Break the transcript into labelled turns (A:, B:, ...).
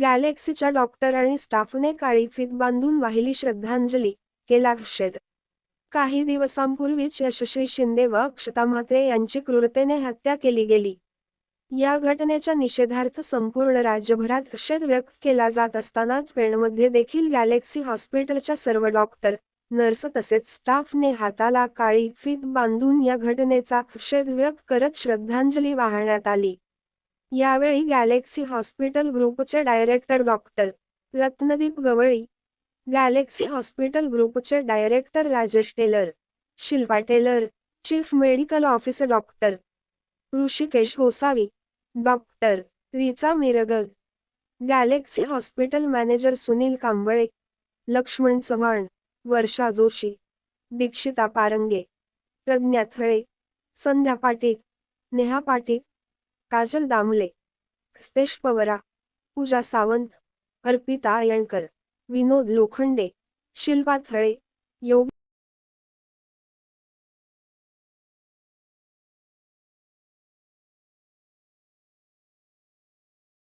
A: गॅलेक्सीच्या doctor आणि स्टाफने काळी फीत बांधून वाहिली श्रद्धांजली केला निषेध. काही दिवसांपूर्वीच यशस्वी शिंदे व अक्षता म्हात्रे यांची क्रूरतेने हत्या केली गेली. या घटनेच्या निषेधार्थ संपूर्ण राज्यभरात निषेध व्यक्त केला जात असतानाच पेणमध्ये देखील गॅलेक्सी हॉस्पिटलच्या सर्व डॉक्टर नर्स तसेच स्टाफने हाताला काळी फीत बांधून या घटनेचा निषेध व्यक्त करत श्रद्धांजली वाहण्यात आली. यावेळी गॅलेक्सी हॉस्पिटल ग्रुपचे director doctor Ratnadeep Gawali Galaxy hospital ग्रुपचे director Rajesh Tailor Shilpa Tailor chief medical officer doctor Hrishikesh Gosavi doctor Richa Mirgal Galaxy hospital manager Sunil Kamble Laxman Chavan Varsha Joshi Dikshita Parange Pradnya Thale Sandhya Patil Neha Patil Kajal Damle Hitesh Pawara Pooja Sawant Arpita Ayankar Vinod Lokhande Shilpa Thale योग